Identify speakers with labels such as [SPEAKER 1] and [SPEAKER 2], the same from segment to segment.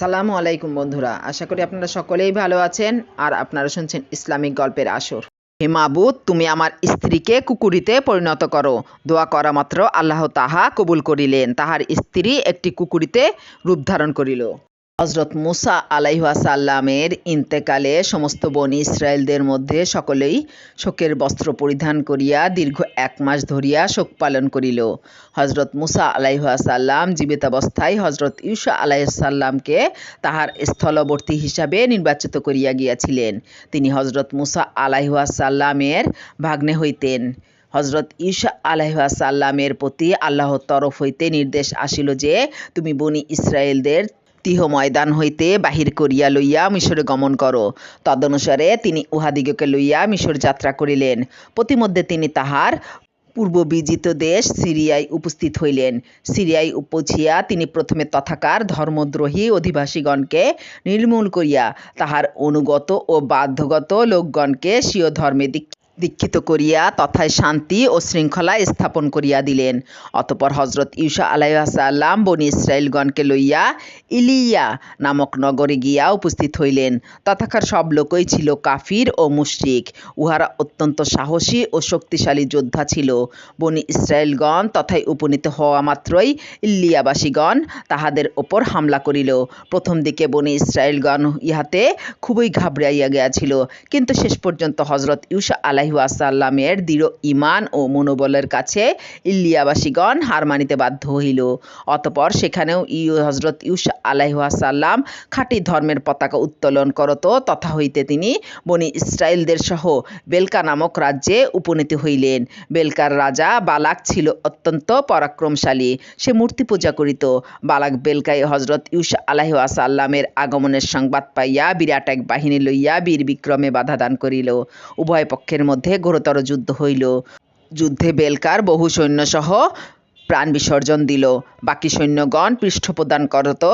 [SPEAKER 1] সালামু আলাইকুম বন্ধুরা, আশা করি আপনারা সকলেই ভালো আছেন আর আপনারা শুনছেন ইসলামিক গল্পের আসর। হে তুমি আমার স্ত্রীকে কুকুরিতে পরিণত করো। দোয়া করা মাত্র আল্লাহ তাহা কবুল করিলেন। তাহার স্ত্রী একটি কুকুরিতে রূপ ধারণ করিল। হজরত মুসা আলাইহাসাল্লামের ইন্তেকালে সমস্ত বনি ইসরায়েলদের মধ্যে সকলেই শোকের বস্ত্র পরিধান করিয়া দীর্ঘ এক মাস ধরিয়া শোক পালন করিল। হজরত মুসা আলাইহাসাল্লাম জীবিতাবস্থায় হজরত ইউসা আলাইসাল্লামকে তাহার স্থলবর্তী হিসাবে নির্বাচিত করিয়া গিয়াছিলেন। তিনি হজরত মুসা আলাইহাসাল্লামের ভাগ্নে হইতেন। হজরত ঈসা আলাইহাসাল্লামের প্রতি আল্লাহর তরফ হইতে নির্দেশ আসিল যে, তুমি বনি ইসরায়েলদের তিহ ময়দান হইতে বাহির করিয়া লইয়া মিশরে গমন করো। তদনুসারে তিনি উহাদিগকে লইয়া মিশর যাত্রা করিলেন। প্রতিমধ্যে তিনি তাহার পূর্ব বিজিত দেশ সিরিয়ায় উপস্থিত হইলেন। সিরিয়ায় পৌঁছিয়া তিনি প্রথমে তথাকার ধর্মদ্রোহী অধিবাসীগণকে নির্মূল করিয়া তাহার অনুগত ও বাধ্যগত লোকগণকে স্বীয় ধর্মে দীক্ষিত করিয়া তথায় শান্তি ও শৃঙ্খলা স্থাপন করিয়া দিলেন। অতপর হজরত ইউসা আলাইসাল্লাম বনি ইসরায়েলগণকে লইয়া ইলিয়া নামক নগরে গিয়া উপস্থিত হইলেন। তথাকার সব লোকই ছিল কাফির ও মুশরিক। উহারা অত্যন্ত সাহসী ও শক্তিশালী যোদ্ধা ছিল। বনি ইসরায়েলগণ তথায় উপনীত হওয়া মাত্রই ইল্লিয়াবাসীগণ তাহাদের ওপর হামলা করিল। প্রথম দিকে বনি ইসরায়েলগণ ইহাতে খুবই ঘাবড়াইয়া গিয়াছিল। কিন্তু শেষ পর্যন্ত হজরত ইউসা আলাইহাসাল্লামের দৃঢ় ইমান ও মনোবলের কাছে ইল্লিয়াবাসীগণ হার মানিতে বাধ্য হইল। অতপর সেখানেও ইউ হজরত ইউসা আলাইহাসাল্লাম খাঁটি ধর্মের পতাকা উত্তোলন করত, তথা হইতে তিনি বনি ইসরায়েলদের সহ বেলকা নামক রাজ্যে উপনীত হইলেন। বেলকার রাজা বালাক ছিল অত্যন্ত পরাক্রমশালী, সে মূর্তি পূজা করিত। বালাক বেলকায় হজরত ইউসা আলাইহাসাল্লামের আগমনের সংবাদ পাইয়া বিরাট এক বাহিনী লইয়া বীর বিক্রমে বাধা দান করিল। উভয় পক্ষের মধ্যে ঘোরতর যুদ্ধ হইল। যুদ্ধে বেলকার বহু সৈন্যসহ প্রাণ বিসর্জন দিল। বাকি সৈন্যগণ পৃষ্ঠপ্রদান করত,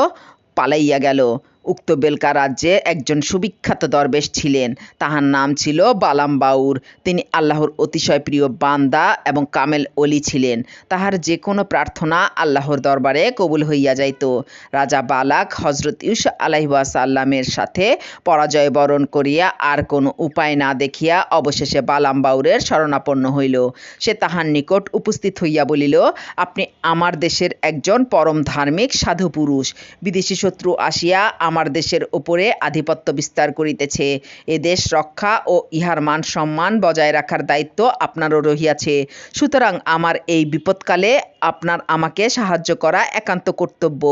[SPEAKER 1] পালাইয়া গেল। উক্ত বেলকা রাজ্যে একজন সুবিখ্যাত দরবেশ ছিলেন। তাহার নাম ছিল বালাম বাউর। তিনি আল্লাহর অতিশয় প্রিয় বান্দা এবং কামেল অলি ছিলেন। তাহার যে কোনো প্রার্থনা আল্লাহর দরবারে কবুল হইয়া যাইত। রাজা বালাক হজরত ইউসা আলাইসাল্লামের সাথে পরাজয় বরণ করিয়া আর কোনো উপায় না দেখিয়া অবশেষে বালাম বাউরের শরণাপন্ন হইল। সে তাহার নিকট উপস্থিত হইয়া বলিল, আপনি আমার দেশের একজন পরম ধার্মিক সাধু পুরুষ বিদেশি শত্রু আসিয়া আমার দেশের ওপরে আধিপত্য বিস্তার করিতেছে। এ দেশ রক্ষা ও ইহার মান সম্মান বজায় রাখার দায়িত্ব আপনারও রহিয়াছে। সুতরাং আমার এই বিপদকালে আপনার আমাকে সাহায্য করা একান্ত কর্তব্য।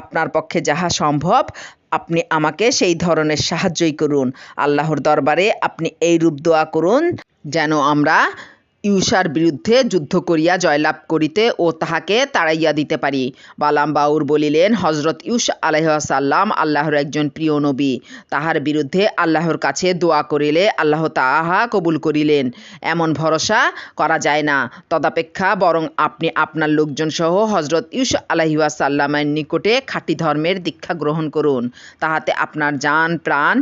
[SPEAKER 1] আপনার পক্ষে যাহা সম্ভব, আপনি আমাকে সেই ধরনের সাহায্যই করুন। আল্লাহর দরবারে আপনি এই রূপ দোয়া করুন, যেন আমরা ইউসার বিরুদ্ধে যুদ্ধ করিয়া জয়লাভ করিতে ও তাহাকে তাড়াইয়া দিতে পারি। বালাম বাউর বলিলেন হজরত ইউস আলাইসাল্লাম আল্লাহর একজন প্রিয় নবী। তাহার বিরুদ্ধে আল্লাহর কাছে দোয়া করিলে আল্লাহ তাহা কবুল করিলেন। এমন ভরসা করা যায় না। তদাপেক্ষা বরং আপনি আপনার লোকজন সহ হজরত ইউস আলাইসাল্লামের নিকটে খাঁটি ধর্মের দীক্ষা গ্রহণ করুন। তাহাতে আপনার যান প্রাণ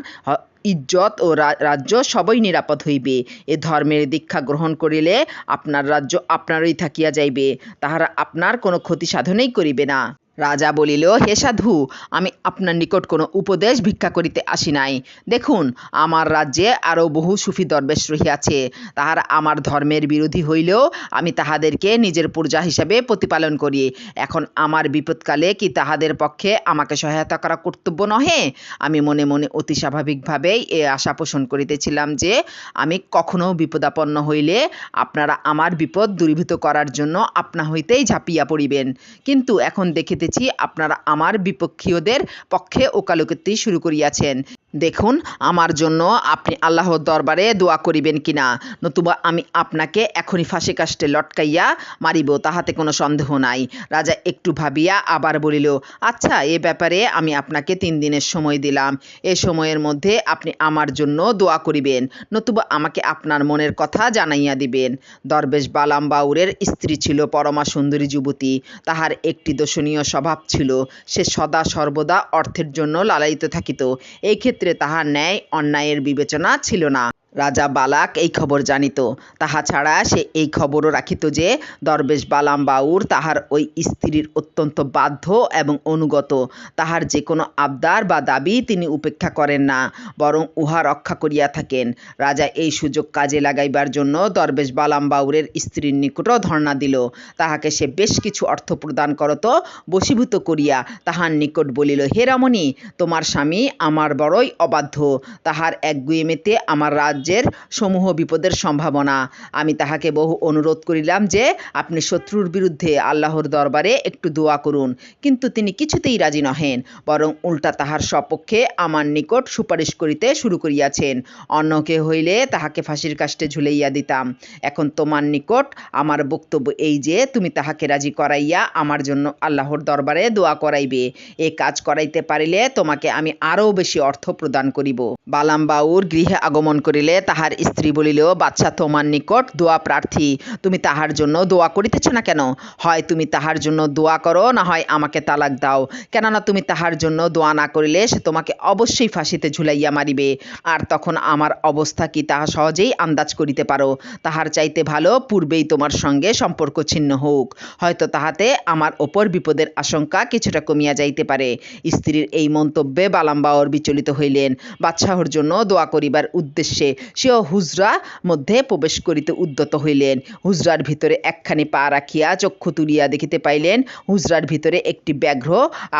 [SPEAKER 1] ইজ্জত ও রাজ্য সবই নিরাপদ হইবে। এ ধর্মের দীক্ষা গ্রহণ করিলে আপনার রাজ্য আপনারই থাকিয়া যাইবে। তাহারা আপনার কোনো ক্ষতি সাধনেই করিবে না। রাজা বলিল, হে সাধু, আমি আপনার নিকট কোনো উপদেশ ভিক্ষা করিতে আসি নাই। দেখুন, আমার রাজ্যে আরও বহু সুফি দরবেশ রহিয়াছে। তাহারা আমার ধর্মের বিরোধী হইলেও আমি তাহাদেরকে নিজের পূজা হিসাবে প্রতিপালন করি। এখন আমার বিপদকালে কি তাহাদের পক্ষে আমাকে সহায়তা করা কর্তব্য নহে? আমি মনে মনে অতি স্বাভাবিকভাবেই এ আশা পোষণ করিতেছিলাম যে আমি কখনো বিপদাপন্ন হইলে আপনারা আমার বিপদ দূরীভূত করার জন্য আপনা হইতেই ঝাঁপিয়া পড়িবেন। কিন্তু এখন দেখিতে দেখতেছি আপনারা আমার বিপক্ষীয়দের পক্ষে ওকালতি শুরু করিয়াছেন। দেখুন, আমার জন্য আপনি আল্লাহর দরবারে দোয়া করিবেন কিনা। নতুবা আমি আপনাকে এখনই ফাঁসি কাষ্টে লটকাইয়া মারিব, তাহাতে কোনো সন্দেহ নাই। রাজা একটু ভাবিয়া আবার বলিল আচ্ছা এ ব্যাপারে আমি আপনাকে তিন দিনের সময় দিলাম। এ সময়ের মধ্যে আপনি আমার জন্য দোয়া করিবেন। নতুবা আমাকে আপনার মনের কথা জানাইয়া দিবেন। দরবেশ বালাম বাউরের স্ত্রী ছিল পরমা সুন্দরী যুবতী। তাহার একটি দোষণীয় স্বভাব ছিল, সে সদা সর্বদা অর্থের জন্য লালায়িত থাকিত। এই ক্ষেত্রে তাহার ন্যায় অন্যায়ের বিবেচনা ছিল না। রাজা বালাক এই খবর জানিত। তাহা ছাড়া সে এই খবরও রাখিত যে, দরবেশ বালাম বাউর তাহার ওই স্ত্রীর অত্যন্ত বাধ্য এবং অনুগত। তাহার যে কোনো আবদার বা দাবি তিনি উপেক্ষা করেন না, বরং উহা রক্ষা করিয়া থাকেন। রাজা এই সুযোগ কাজে লাগাইবার জন্য দরবেশ বালাম বাউরের স্ত্রীর নিকটও ধর্ণা দিল। তাহাকে সে বেশ কিছু অর্থ প্রদান করত, বশীভূত করিয়া তাহার নিকট বলিল, হে রমণী, তোমার স্বামী আমার বড়ই অবাধ্য। তাহার এক একগুয়েমেতে আমার রাজ্যের সমূহ বিপদের সম্ভাবনা। আমি তাহাকে বহু অনুরোধ করিলাম যে, আপনি শত্রুর বিরুদ্ধে আল্লাহর দরবারে একটু দোয়া করুন। কিন্তু তিনি কিছুতেই রাজি নহেন, বরং উল্টা তাহার সপক্ষে আমার নিকট সুপারিশ করিতে শুরু করিয়াছেন। অন্য কেউ হইলে তাহাকে ফাঁসির কাষ্টে ঝুলাইয়া দিতাম। এখন তোমার নিকট আমার বক্তব্য এই যে, তুমি তাহাকে রাজি করাইয়া আমার জন্য আল্লাহর দরবারে দোয়া করাইবে। এ কাজ করাইতে পারিলে তোমাকে আমি আরও বেশি অর্থ প্রদান করিব। বালাম বাউর গৃহে আগমন করিলে তাহার স্ত্রী বলিল বাচ্চা, তোমার নিকট দোয়া প্রার্থী। তুমি তাহার জন্য দোয়া করিতেছ না কেন? হয় তুমি তাহার জন্য দোয়া করো, না হয় আমাকে তালাক দাও। কেননা তুমি তাহার জন্য দোয়া না করিলে, সে তোমাকে অবশ্যই ফাঁসিতে ঝুলাইয়া মারিবে। আর তখন আমার অবস্থা কি তাহা সহজেই আন্দাজ করিতে পারো? তাহার চাইতে ভালো পূর্বেই তোমার সঙ্গে সম্পর্ক ছিন্ন হোক। হয়তো তাহাতে আমার ওপর বিপদের আশঙ্কা কিছুটা কমিয়া যাইতে পারে। স্ত্রীর এই মন্তব্যে বালাম্বাওর বিচলিত হইলেন। বাদশাহর জন্য দোয়া করিবার উদ্দেশ্যে সেও হুজরা মধ্যে প্রবেশ করিতে উদ্যত হইলেন। হুজরার ভিতরে একখানি পা রাখিয়া চক্ষু তুলিয়া দেখিতে পাইলেন, হুজরার ভিতরে একটি ব্যাঘ্র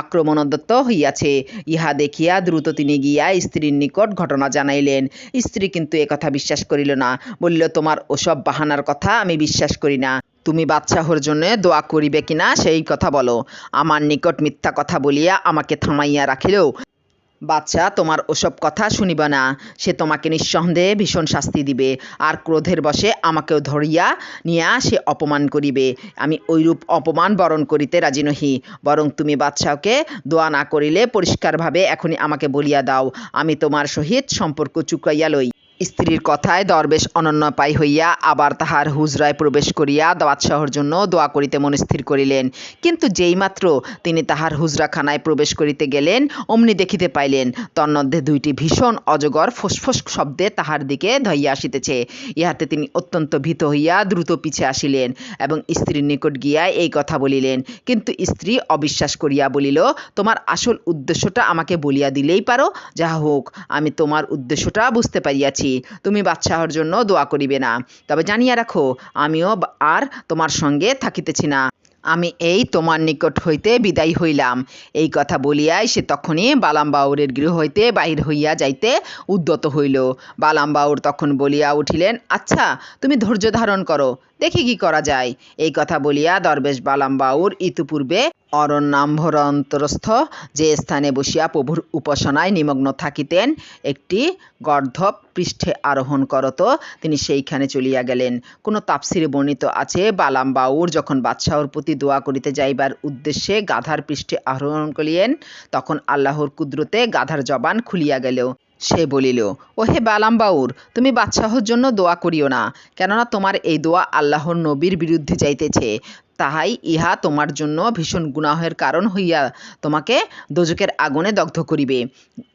[SPEAKER 1] আক্রমণদত্ত হইয়াছে। ইহা দেখিয়া দ্রুত তিনি গিয়া স্ত্রীর নিকট ঘটনা জানাইলেন। স্ত্রী কিন্তু একথা বিশ্বাস করিল না, বলিল, তোমার ওসব বাহানার কথা আমি বিশ্বাস করি না। তুমি বাদশাহর জন্য দোয়া করিবে কিনা সেই কথা বলো। আমার নিকট মিথ্যা কথা বলিয়া আমাকে থামাইয়া রাখিলেও বাচ্চা, তোমার ওসব কথা শুনিব না। সে তোমাকে নিঃসন্দেহে ভীষণ শাস্তি দিবে। আর ক্রোধের বসে আমাকেও ধরিয়া নিয়া সে অপমান করিবে। আমি ওইরূপ অপমান বরণ করিতে রাজি নহি। বরং তুমি বাচ্চাকে দোয়া না করিলে পরিষ্কারভাবে এখনই আমাকে বলিয়া দাও। আমি তোমার সহিত সম্পর্ক চুকাইয়া লই। স্ত্রীর কথায় দরবেশ অনন্যপায় হইয়া আবার তাহার হুজরায় প্রবেশ করিয়া বাদশাহর জন্য দোয়া করিতে মনস্থির করিলেন। কিন্তু যেইমাত্র তিনি তাহার হুজরাখানায় প্রবেশ করিতে গেলেন, অমনি দেখিতে পাইলেন, তন্মধ্যে দুইটি ভীষণ অজগর ফোসফোস শব্দে তাহার দিকে ধইয়া আসিতেছে। ইহাতে তিনি অত্যন্ত ভীত হইয়া দ্রুত পিছে আসিলেন এবং স্ত্রীর নিকট গিয়া এই কথা বলিলেন, কিন্তু স্ত্রী অবিশ্বাস করিয়া বলিল, তোমার আসল উদ্দেশ্যটা আমাকে বলিয়া দিলেই পারো। যাহা হোক, আমি তোমার উদ্দেশ্যটা বুঝতে পারিয়াছি। তুমি বাদশাহর জন্য দোয়া করিবে না। তবে জানিয়া রাখো, আমিও আর তোমার সঙ্গে থাকিতেছি না। আমি এই তোমার নিকট হইতে বিদায় হইলাম। এই কথা বলিয়াই সে তখনই বালাম বাউরের গৃহ হইতে বাহির হইয়া যাইতে উদ্যত হইল। বালাম বাউর তখন বলিয়া উঠিলেন আচ্ছা তুমি ধৈর্য ধারণ করো। দেখি কি করা যায়। এই কথা বলিয়া দরবেশ বালাম বাউর ইতিপূর্বে অরণ্যাম্ভর অন্তরস্থ যে স্থানে বসিয়া প্রভুর উপাসনায় নিমগ্ন থাকিতেন, একটি গর্ধব পৃষ্ঠে আরোহণ করত। তিনি সেইখানে চলিয়া গেলেন। কোনো তাপসিরে বর্ণিত আছে বালাম বাউর যখন বাদশাহর প্রতি দোয়া করিতে যাইবার উদ্দেশ্যে গাধার পৃষ্ঠে আরোহণ করিলেন, তখন আল্লাহর কুদরতে গাধার জবান খুলিয়া গেল। সে বলিল ও হে বালাম বাউর তুমি বাদশাহর জন্য দোয়া করিও না। কেননা তোমার এই দোয়া আল্লাহর নবীর বিরুদ্ধে যাইতেছে। তাহাই ইহা তোমার জন্য ভীষণ গুনাহের কারণ হইয়া তোমাকে দোজকের আগুনে দগ্ধ করিবে।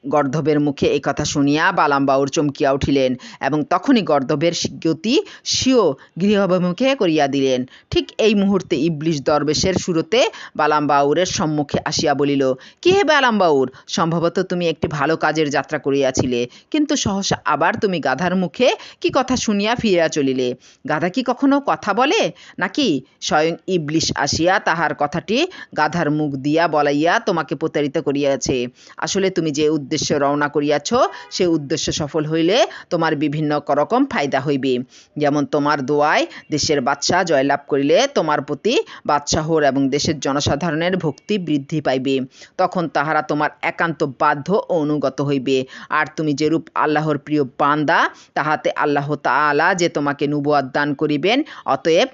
[SPEAKER 1] গর্ধবের মুখে এই কথা শুনিয়া বালাম বাউর চমকিয়া উঠিলেন এবং তখনই গর্ধবের গতি স্বীয় গৃহভিমুখে করিয়া দিলেন। ঠিক এই মুহূর্তে ইবলিশ দরবেশের শুরুতে বালাম বাউরের সম্মুখে আসিয়া বলিল, কি হে বালাম বাউর সম্ভবত তুমি একটি ভালো কাজের যাত্রা করিয়াছিলে। কিন্তু সহসা আবার তুমি গাধার মুখে কি কথা শুনিয়া ফিরিয়া চলিলে? গাধা কি কখনো কথা বলে? নাকি স্বয়ং ইবলিশ আসিয়া তাহার কথাটি গাধার মুখ দিয়া বলাইয়া তোমাকে প্রতারিত করিয়াছে। আসলে তুমি যে উদ্দেশ্যে রওনা করিয়াছ, সে উদ্দেশ্য সফল হইলে তোমার বিভিন্ন রকম ফায়দা হইবে। যেমন তোমার দোয়ায় দেশের বাদশাহ জয়লাভ করিলে তোমার প্রতি বাদশাহর এবং দেশের জনসাধারণের ভক্তি বৃদ্ধি পাইবে। তখন তাহারা তোমার একান্ত বাধ্য ও অনুগত হইবে। আর তুমি যেরূপ আল্লাহর প্রিয় বান্দা, তাহাতে আল্লাহ তাআলা যে তোমাকে নুবুয়াত দান করিবেন, অতএব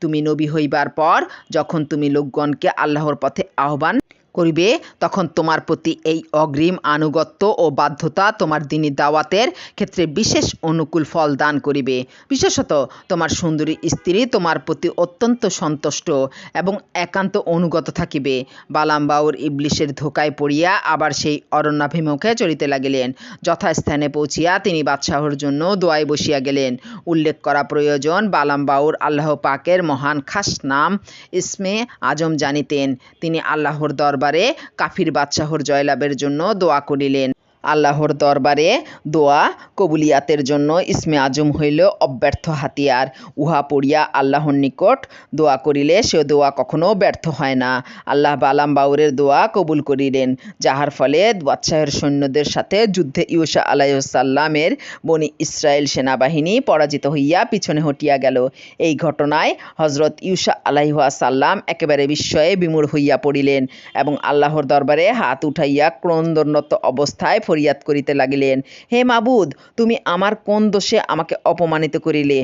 [SPEAKER 1] তুমি নবী হইবার পর যখন তুমি লোকগণকে আল্লাহর পথে আহ্বান করিবে, তখন তোমার প্রতি এই অগ্রিম আনুগত্য ও বাধ্যতা তোমার দিনী দাওয়াতের ক্ষেত্রে বিশেষ অনুকূল ফল দান করিবে। বিশেষত তোমার সুন্দরী স্ত্রী তোমার প্রতি অত্যন্ত সন্তুষ্ট এবং একান্ত অনুগত থাকিবে। বালাম বাউর ইবলিশের ধোকায় পড়িয়া আবার সেই অরণ্যাভিমুখে চলিতে লাগিলেন। যথাস্থানে পৌঁছিয়া তিনি বাদশাহর জন্য দোয়ায় বসিয়া গেলেন। উল্লেখ করা প্রয়োজন বালাম বাউর আল্লাহ পাকের মহান খাস নাম ইসমে আজম জানিতেন। তিনি আল্লাহর দরবারে কাফির বাদশাহর জয়লাভের জন্য দোয়া করিলেন। আল্লাহর দরবারে দোয়া কবুলিয়াতের জন্য ইসমে আজম হইল অব্যর্থ হাতিয়ার। উহা পড়িয়া আল্লাহর নিকট দোয়া করিলে সে দোয়া কখনো ব্যর্থ হয় না। আল্লাহ বালাম বাউরের দোয়া কবুল করিলেন, যাহার ফলে বাদশাহের সৈন্যদের সাথে যুদ্ধে ইউসা আলাইসাল্লামের বনি ইসরায়েল সেনাবাহিনী পরাজিত হইয়া পিছনে হটিয়া গেল। এই ঘটনায় হজরত ইউসা আলাইহাসাল্লাম একেবারে বিস্ময়ে বিমূঢ় হইয়া পড়িলেন এবং আল্লাহর দরবারে হাত উঠাইয়া ক্রন্দনত অবস্থায় ফরিয়াদ করিতে লাগিলেন। হে মাবুদ, তুমি আমার কোন দোষে আমাকে অপমানিত করিলে?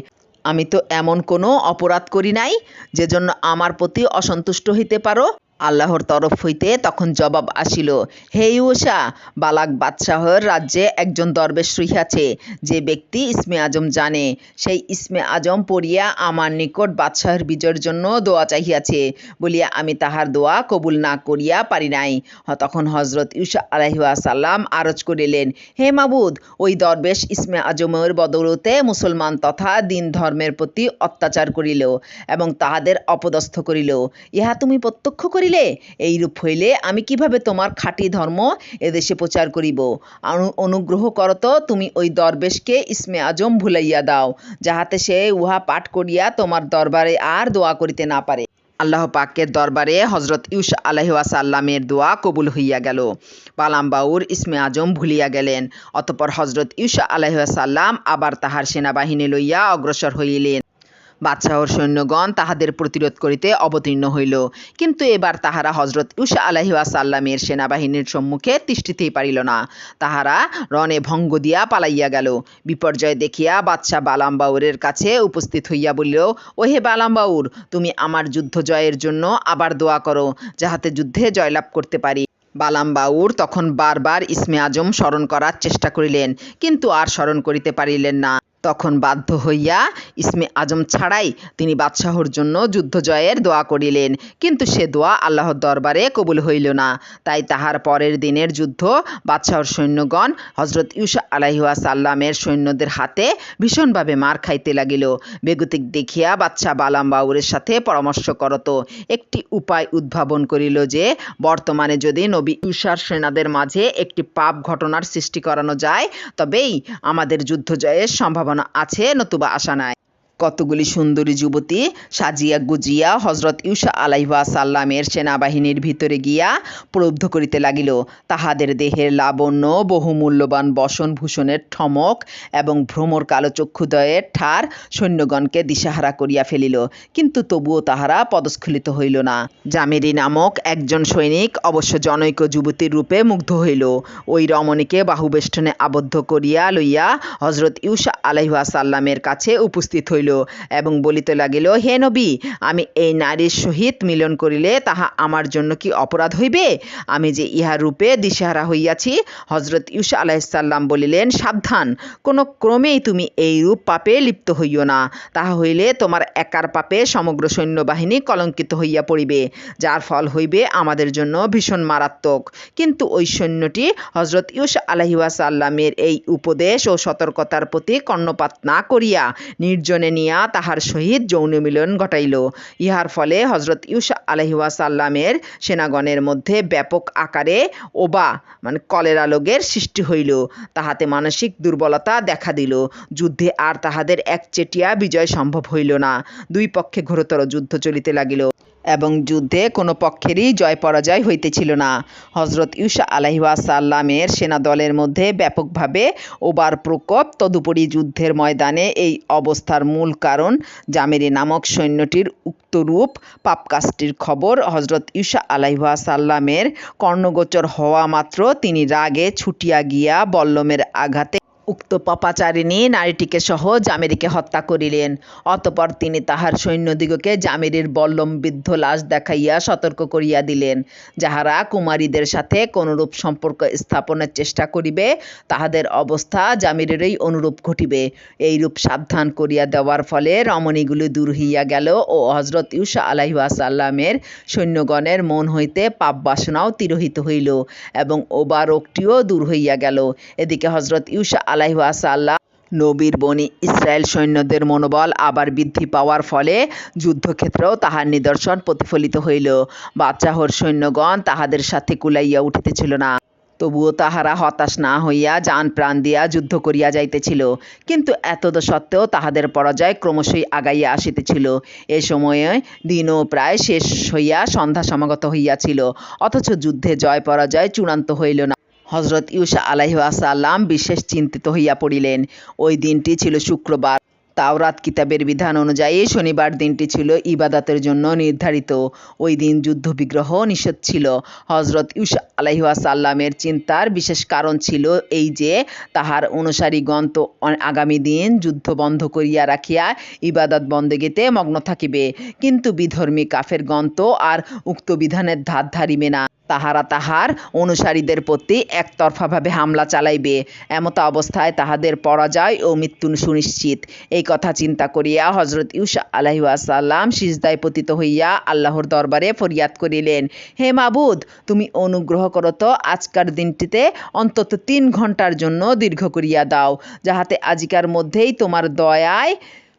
[SPEAKER 1] আমি তো এমন কোনো অপরাধ করি নাই যে জন্য আমার প্রতি অসন্তুষ্ট হইতে পারো। আল্লাহর তরফ হইতে তখন জবাব আসিল, হে ইউসা বালাক বাদশাহর রাজ্যে একজন দরবেশ রহিয়াছে, যে ব্যক্তি ইসমে আজম জানে। সেই ইসমে আজম পড়িয়া আমার নিকট বাদশাহের বিজয়ের জন্য দোয়া চাহিয়াছে, বলিয়া আমি তাহার দোয়া কবুল না করিয়া পারি নাই। তখন হজরত ইউসা আলাইসাল্লাম আরজ করিলেন, হে মাবুদ, ওই দরবেশ ইসমে আজমের বদৌলতে মুসলমান তথা দিন ধর্মের প্রতি অত্যাচার করিল এবং তাহাদের অপদস্থ করিল। ইহা তুমি প্রত্যক্ষ করিলে, এইরূপ হইলে আমি কীভাবে তোমার খাঁটি ধর্ম এদেশে প্রচার করিব? অনু- অনুগ্রহ করত তুমি ওই দরবেশকে ইসমে আজম ভুলাইয়া দাও, যাহাতে সে উহা পাঠ করিয়া তোমার দরবারে আর দোয়া করিতে না পারে। আল্লাহ পাকের দরবারে হজরত ইউস আলাইসাল্লামের দোয়া কবুল হইয়া গেল। বালাম বাউর ইসমে আজম ভুলিয়া গেলেন, অতপর হজরত ইউসা আলাইসাল্লাম আবার তাহার সেনাবাহিনী লইয়া অগ্রসর হইলেন। বাদশাহর সৈন্যগণ তাহাদের প্রতিরোধ করিতে অবতীর্ণ হইল। কিন্তু এবার তাহারা হজরত ইউসা আলাহি আসাল্লামের সেনাবাহিনীর সম্মুখে তিষ্ঠিতেই পারিল না। তাহারা রণে ভঙ্গ দিয়া পালাইয়া গেল। বিপর্যয় দেখিয়া বাদশাহ বালাম বাউরের কাছে উপস্থিত হইয়া বলিল, ওহে বালাম বাউর তুমি আমার যুদ্ধ জয়ের জন্য আবার দোয়া করো, যাহাতে যুদ্ধে জয়লাভ করতে পারি। বালাম বাউর তখন বারবার ইসমে আজম স্মরণ করার চেষ্টা করিলেন, কিন্তু আর স্মরণ করিতে পারিলেন না। তখন বাধ্য হইয়া ইসমে আজম ছাড়াই তিনি বাদশাহর জন্য যুদ্ধ জয়ের দোয়া করিলেন। কিন্তু সে দোয়া আল্লাহর দরবারে কবুল হইল না। তাই তাহার পরের দিনের যুদ্ধ বাদশাহর সৈন্যগণ হজরত ইউসা আলাইহুয়া সাল্লামের সৈন্যদের হাতে ভীষণভাবে মার খাইতে লাগিল। বেগতিক দেখিয়া বাদশাহ বালাম বাউরের সাথে পরামর্শ করত। একটি উপায় উদ্ভাবন করিল যে, বর্তমানে যদি নবী ইউসার সেনাদের মাঝে একটি পাপ ঘটনার সৃষ্টি করানো যায়, তবেই আমাদের যুদ্ধ জয়ের সম্ভাবনা আছে নতুবা আশা নাই। কতগুলি সুন্দরী যুবতী সাজিয়া গুজিয়া হজরত ইউসা আলাইহা সাল্লামের সেনাবাহিনীর ভিতরে গিয়া প্রলুব্ধ করিতে লাগিল। তাহাদের দেহের লাবণ্য, বহুমূল্যবান বসন ভূষণের ঠমক এবং ভ্রমর কালো চক্ষুদয়ের ঠার সৈন্যগণকে দিশাহারা করিয়া ফেলিল। কিন্তু তবুও তাহারা পদস্খলিত হইল না। জামেরি নামক একজন সৈনিক অবশ্য জনৈক যুবতীর রূপে মুগ্ধ হইল। ওই রমণীকে বাহুবেষ্টনে আবদ্ধ করিয়া লইয়া হজরত ইউসা আলাইহা সাল্লামের কাছে উপস্থিত হইল। এবং বলিতে লাগিল, হে নবী, আমি এই নারীর সহিত মিলন করিলে তাহা আমার জন্য কি অপরাধ হইবে? আমি যে ইহা রূপে দিশাহারা হইয়াছি হজরত ইউসা আলাইসাল্লাম বলিলেন, সাবধান, কোনো ক্রমেই তুমি এই রূপ পাপে লিপ্ত হইও না। তাহা হইলে তোমার একার পাপে সমগ্র সৈন্যবাহিনী কলঙ্কিত হইয়া পড়িবে, যার ফল হইবে আমাদের জন্য ভীষণ মারাত্মক। কিন্তু ওই সৈন্যটি হজরত ইউস আলাহিওয়াসাল্লামের এই উপদেশ ও সতর্কতার প্রতি কর্ণপাত না করিয়া নির্জনে নিয়া তাহার সহিত যৌন মিলন ঘটাইল। ইহার ফলে হজরত ইউসা আলহিউসাল্লামের সেনাগণের মধ্যে ব্যাপক আকারে ওবা মানে কলেরা রোগের সৃষ্টি হইল। তাহাতে মানসিক দুর্বলতা দেখা দিল। যুদ্ধে আর তাহাদের একচেটিয়া বিজয় সম্ভব হইল না। দুই পক্ষে ঘোরতর যুদ্ধ চলিতে লাগিল। এবং যুদ্ধে কোনো পক্ষেরই জয় পরাজয় হইতেছিল না। হজরত ইউসা আলাইসাল্লামের সেনাদলের মধ্যে ব্যাপকভাবে ওবার প্রকোপ, তদুপরি যুদ্ধের ময়দানে এই অবস্থার মূল কারণ জামেরি নামক সৈন্যটির উক্ত রূপ পাপকাজটির খবর হজরত ইউসা আলাইসাল্লামের কর্ণগোচর হওয়া মাত্র তিনি রাগে ছুটিয়া গিয়া বল্লমের আঘাতে উক্ত পাপাচারিণী নারীটিকে সহ জামিরীকে হত্যা করিলেন। অতপর তিনি তাহার সৈন্যদিগকে জামিরীর বল্লমবিদ্ধ লাশ দেখাইয়া সতর্ক করিয়া দিলেন। যাহারা কুমারীদের সাথে কোনরূপ সম্পর্ক স্থাপনের চেষ্টা করিবে, তাহাদের অবস্থা জামিরেরই অনুরূপ ঘটিবে। এইরূপ সাবধান করিয়া দেওয়ার ফলে রমণীগুলি দূর হইয়া গেল ও হজরত ইউসা আলাইসাল্লামের সৈন্যগণের মন হইতে পাপ বাসনাও তিরোহিত হইল এবং ওবা রোগটিও দূর হইয়া গেল। এদিকে হজরত ইউসা আলাইসাল্লাম নবীর বনি ইসরায়েল সৈন্যদের মনোবল আবার বৃদ্ধি পাওয়ার ফলে যুদ্ধক্ষেত্রেও তাহার নিদর্শন প্রতিফলিত হইল। বাচ্চাহর সৈন্যগণ তাহাদের সাথে কুলাইয়া উঠিতেছিল না। তবুও তাহারা হতাশ না হইয়া যান প্রাণ দিয়া যুদ্ধ করিয়া যাইতেছিল। কিন্তু এতদ সত্ত্বেও তাহাদের পরাজয় ক্রমশই আগাইয়া আসিতেছিল। এ সময়ে দিনও প্রায় শেষ হইয়া সন্ধ্যা সমাগত হইয়াছিল। অথচ যুদ্ধে জয় পরাজয় চূড়ান্ত হইল না। হজরত ইউসা আলাইসাল্লাম বিশেষ চিন্তিত হইয়া পড়িলেন। ওই দিনটি ছিল শুক্রবার। তাওরাত কিতাবের বিধান অনুযায়ী শনিবার দিনটি ছিল ইবাদতের জন্য নির্ধারিত। ওই দিন যুদ্ধ বিগ্রহ নিষেধ ছিল। হজরত ইউসা আলাইসাল্লামের চিন্তার বিশেষ কারণ ছিল এই যে, তাহার অনুসারীগণ তো আগামী দিন যুদ্ধ বন্ধ করিয়া রাখিয়া ইবাদত বন্দেগীতে মগ্ন থাকিবে। কিন্তু বিধর্মী কাফের গন্ত আর উক্ত বিধানের ধার ধারিবে না। তাহারা তাহার অনুসারীদের প্রতি একতরফাভাবে হামলা চালাইবে। এমত অবস্থায় তাহাদের পরাজয় ও মৃত্যু সুনিশ্চিত। এই কথা চিন্তা করিয়া হজরত ইউসা আলাইসাল্লাম সিজদায় পতিত হইয়া আল্লাহর দরবারে ফরিয়াদ করিলেন, হে মাবুদ, তুমি অনুগ্রহ করো তো আজকার দিনটিতে অন্তত তিন ঘণ্টার জন্য দীর্ঘ করিয়া দাও, যাহাতে আজিকার মধ্যেই তোমার দয়ায়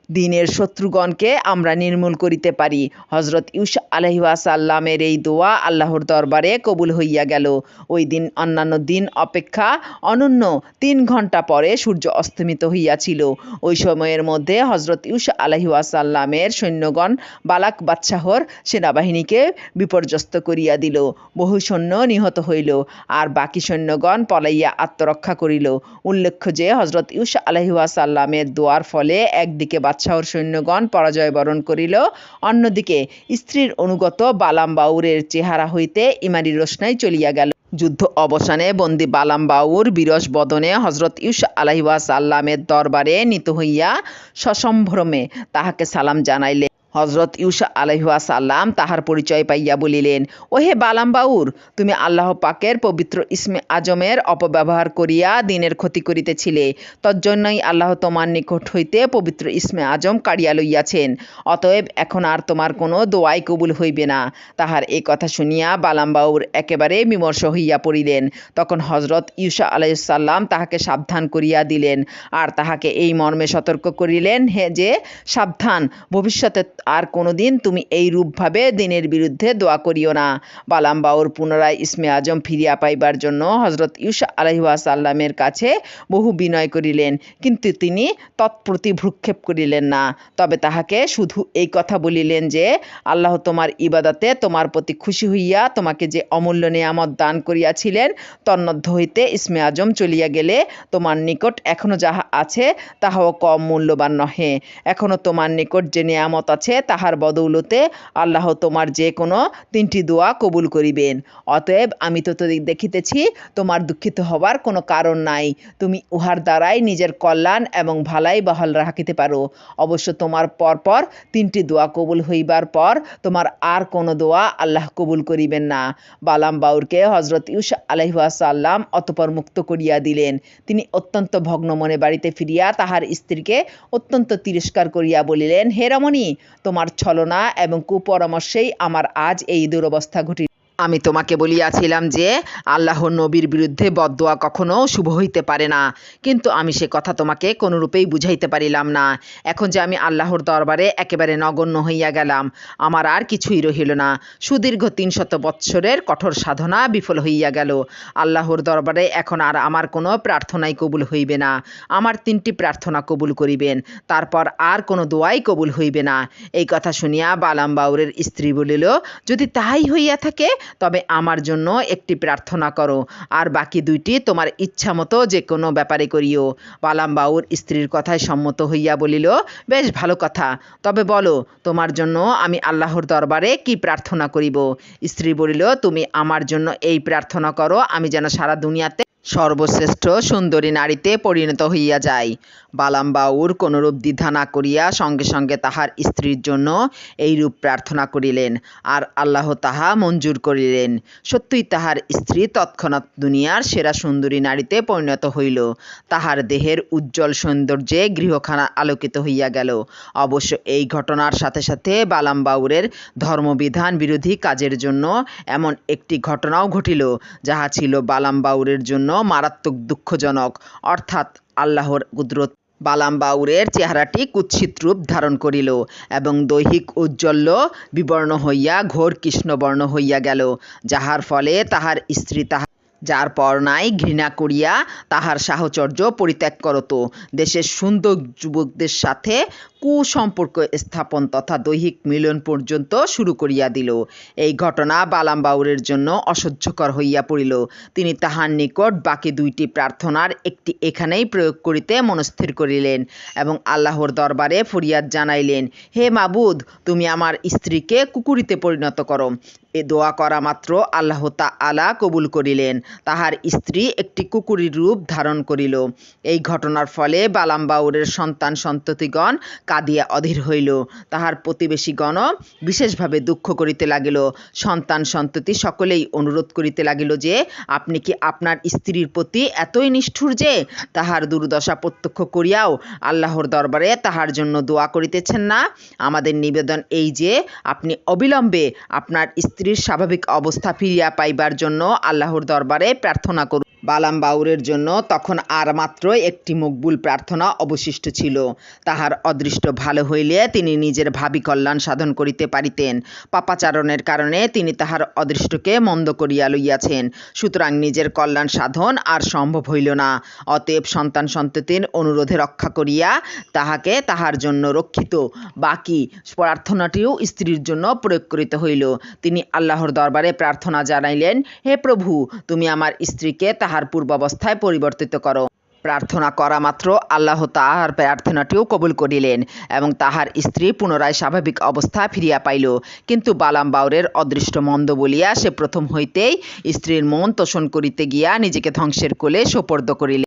[SPEAKER 1] দিনের শত্রুগণকে আমরা নির্মূল করিতে পারি। হজরত ইউসা আলহিউসাল্লামের এই দোয়া আল্লাহর দরবারে কবুল হইয়া গেল। ওই দিন অন্যান্য দিন অপেক্ষা অনন্য তিন ঘণ্টা পরে সূর্য অস্তমিত হইয়াছিল। ওই সময়ের মধ্যে হজরত ইউসা আলহিউসাল্লামের সৈন্যগণ বালাক বাদশাহর সেনাবাহিনীকে বিপর্যস্ত করিয়া দিল। বহু সৈন্য নিহত হইল আর বাকি সৈন্যগণ পলাইয়া আত্মরক্ষা করিল। উল্লেখ্য যে হজরত ইউসা আলহিউসাল্লামের দোয়ার ফলে একদিকে বাদশাহর সৈন্যগণ পরাজয় বরণ করিল। অন্যদিকে স্ত্রীর অনুগত বালাম বাউরের চেহারা হইতে ইমানি রোশনাই চলিয়া গেল। যুদ্ধ অবসানে বন্দি বালাম বাউর বিরস বদনে হজরত ইউস আলাইসাল্লামের দরবারে নিত হইয়া সসম্ভ্রমে তাহাকে সালাম জানাইলে হজরত ইউসা আলহাসাল্লাম তাহার পরিচয় পাইয়া বলিলেন, ওহে বালাম বাউর তুমি আল্লাহ পাকের পবিত্র ইসমে আজমের অপব্যবহার করিয়া দিনের ক্ষতি করিতেছিলে। তজ্জন্যই আল্লাহ তোমার নিকট হইতে পবিত্র ইসমে আজম কাড়িয়া লইয়াছেন। অতএব এখন আর তোমার কোনো দোয়াই কবুল হইবে না। তাহার এই কথা শুনিয়া বালাম বাউর একেবারে বিমর্ষ হইয়া পড়িলেন। তখন হজরত ইউসা আলাইসাল্লাম তাহাকে সাবধান করিয়া দিলেন। আর তাহাকে এই মর্মে সতর্ক করিলেন হে যে, সাবধান, ভবিষ্যতে আর কোনোদিন তুমি এই রূপভাবে দিনের বিরুদ্ধে দোয়া করিও না। বালাম বাউর পুনরায় ইসমে আজম ফিরিয়া পাইবার জন্য হজরত ইউসা আলহিহাসাল্লামের কাছে বহু বিনয় করিলেন, কিন্তু তিনি তৎপ্রতি ভ্রুক্ষেপ করিলেন না। তবে তাহাকে শুধু এই কথা বলিলেন যে, আল্লাহ তোমার ইবাদতে তোমার প্রতি খুশি হইয়া তোমাকে যে অমূল্য নিয়ামত দান করিয়াছিলেন, তন্মধ্য হইতে ইসমে আজম চলিয়া গেলে তোমার নিকট এখনও যাহা আছে তাহাও কম মূল্যবান নহে। এখনও তোমার নিকট যে নিয়ামত আছে তাহার বদৌলতে আল্লাহ তোমার যে কোনো তিনটি দোয়া কবুল করিবেন। অতএব আমি তো দেখিতেছি তোমার দুঃখিত হবার কোনো কারণ নাই। তুমি উহার দ্বারাই নিজের কল্যাণ এবং ভালাই বহাল রাখিতে পারো। অবশ্য তোমার পরপর তিনটি দোয়া কবুল হইবার পর তোমার আর কোনো দোয়া আল্লাহ কবুল করিবেন না। বালাম বাউরকে হজরত ইউসা আলহাসাল্লাম অতপর মুক্ত করিয়া দিলেন। তিনি অত্যন্ত ভগ্ন মনে বাড়িতে ফিরিয়া তাহার স্ত্রীকে অত্যন্ত তিরস্কার করিয়া বলিলেন, হে রমণী তোমার ছলনা এবং কুপরামর্শেই আমার আজ এই দুরবস্থা ঘটিল। আমি তোমাকে বলিয়াছিলাম যে আল্লাহর নবীর বিরুদ্ধে বদদোয়া কখনো শুভ হইতে পারে না। কিন্তু আমি সে কথা তোমাকে কোনোরূপেই বুঝাইতে পারিলাম না। এখন যে আমি আল্লাহর দরবারে একেবারে নগণ্য হইয়া গেলাম, আমার আর কিছুই রহিল না। সুদীর্ঘ তিনশত বৎসরের কঠোর সাধনা বিফল হইয়া গেল। আল্লাহর দরবারে এখন আর আমার কোনো প্রার্থনাই কবুল হইবে না। আমার তিনটি প্রার্থনা কবুল করিবেন, তারপর আর কোনো দোয়াই কবুল হইবে না। এই কথা শুনিয়া বালাম বাউরের স্ত্রী বলিল, যদি তাহাই হইয়া থাকে তবে আমার জন্য একটি প্রার্থনা করো। আর বাকি দুইটি তোমার ইচ্ছা মতো যে কোনো ব্যাপারে করিও। বালাম বাউর স্ত্রীর কথায় সম্মত হইয়া বলিল, বেশ ভালো কথা। তবে বলো, তোমার জন্য আমি আল্লাহর দরবারে কি প্রার্থনা করিব? স্ত্রী বলিল, তুমি আমার জন্য এই প্রার্থনা করো। আমি যেন সারা দুনিয়াতে সর্বশ্রেষ্ঠ সুন্দরী নারীতে পরিণত হইয়া যায়। বালাম বাউর কোনরূপ দ্বিধা না করিয়া সঙ্গে সঙ্গে তাহার স্ত্রীর জন্য এইরূপ প্রার্থনা করিলেন, আর আল্লাহ তাহা মঞ্জুর করিলেন। সত্যই তাহার স্ত্রী তৎক্ষণাৎ দুনিয়ার সেরা সুন্দরী নারীতে পরিণত হইল। তাহার দেহের উজ্জ্বল সৌন্দর্যে গৃহখানা আলোকিত হইয়া গেল। অবশ্য এই ঘটনার সাথে সাথে বালাম বাউরের ধর্মবিধান বিরোধী কাজের জন্য এমন একটি ঘটনাও ঘটিল, যাহা ছিল বালাম বাউরের জন্য মারাত্মক দুঃখজনক, অর্থাৎ আল্লাহর কুদরত বালাম বাউরের চেহারাটি কুৎসিত রূপ ধারণ করিল এবং দৈহিক ঔজ্জ্বল্য বিবর্ণ হইয়া ঘোর কৃষ্ণবর্ণ হইয়া গেল, যাহার ফলে তাহার স্ত্রী তাহা যার পর নাই ঘৃণা করিয়া তাহার সাহচর্য পরিত্যাগ করত। দেশের সুন্দর যুবকদের সাথে কুসম্পর্ক স্থাপন তথা দৈহিক মিলন পর্যন্ত শুরু করিয়া দিল। এই ঘটনা বালাম বাউরের জন্য অসহ্যকর হইয়া পড়িল। তিনি তাহার নিকট বাকি দুইটি প্রার্থনার একটি এখানেই প্রয়োগ করিতে মনস্থির করিলেন এবং আল্লাহর দরবারে ফরিয়াদ জানাইলেন, হে মাবুদ, তুমি আমার স্ত্রীকে কুকুরিতে পরিণত করো। এ দোয়া করা মাত্র আল্লাহ তা আলা কবুল করিলেন। তাহার স্ত্রী একটি কুকুরির রূপ ধারণ করিল। এই ঘটনার ফলে বালাম বাউরের সন্তান সন্ততিগণ কাঁদিয়া অধীর হইল। তাহার প্রতিবেশীগণ বিশেষভাবে দুঃখ করিতে লাগিল। সন্তান সন্ততি সকলেই অনুরোধ করিতে লাগিল যে, আপনি কি আপনার স্ত্রীর প্রতি এতই নিষ্ঠুর যে, তাহার দুর্দশা প্রত্যক্ষ করিয়াও আল্লাহর দরবারে তাহার জন্য দোয়া করিতেছেন না? আমাদের নিবেদন এই যে, আপনি অবিলম্বে আপনার স্ত্রীর স্বাভাবিক অবস্থা ফিরিয়া পাইবার জন্য আল্লাহর দরবারে প্রার্থনা করুন। বালাম বাউরের জন্য তখন আর মাত্র একটি মকবুল প্রার্থনা অবশিষ্ট ছিল। তাহার অদৃষ্ট ভালো হইলে তিনি নিজের ভাবি কল্যাণ সাধন করিতে পারিতেন। পাপাচারণের কারণে তিনি তাহার অদৃষ্টকে মন্দ করিয়া লইয়াছেন। সুতরাং নিজের কল্যাণ সাধন আর সম্ভব হইল না। অতএব সন্তান সন্ততির অনুরোধে রক্ষা করিয়া তাহাকে তাহার জন্য রক্ষিত। বাকি প্রার্থনাটিও স্ত্রীর জন্য প্রয়োগ করিতে হইল। তিনি আল্লাহর দরবারে প্রার্থনা জানাইলেন, হে প্রভু, তুমি আমার স্ত্রীকে তাহার পূর্বাবস্থায় পরিবর্তিত করো। প্রার্থনা করা মাত্র আল্লাহ তাহার প্রার্থনাটিও কবুল করিলেন এবং তাহার স্ত্রী পুনরায় স্বাভাবিক অবস্থা ফিরিয়া পাইল। কিন্তু বালাম বাউরের অদৃষ্ট মন্দ বলিয়া সে প্রথম হইতেই স্ত্রীর মন তোষণ করিতে গিয়া নিজেকে ধ্বংসের কোলে সোপর্দ করিলেন।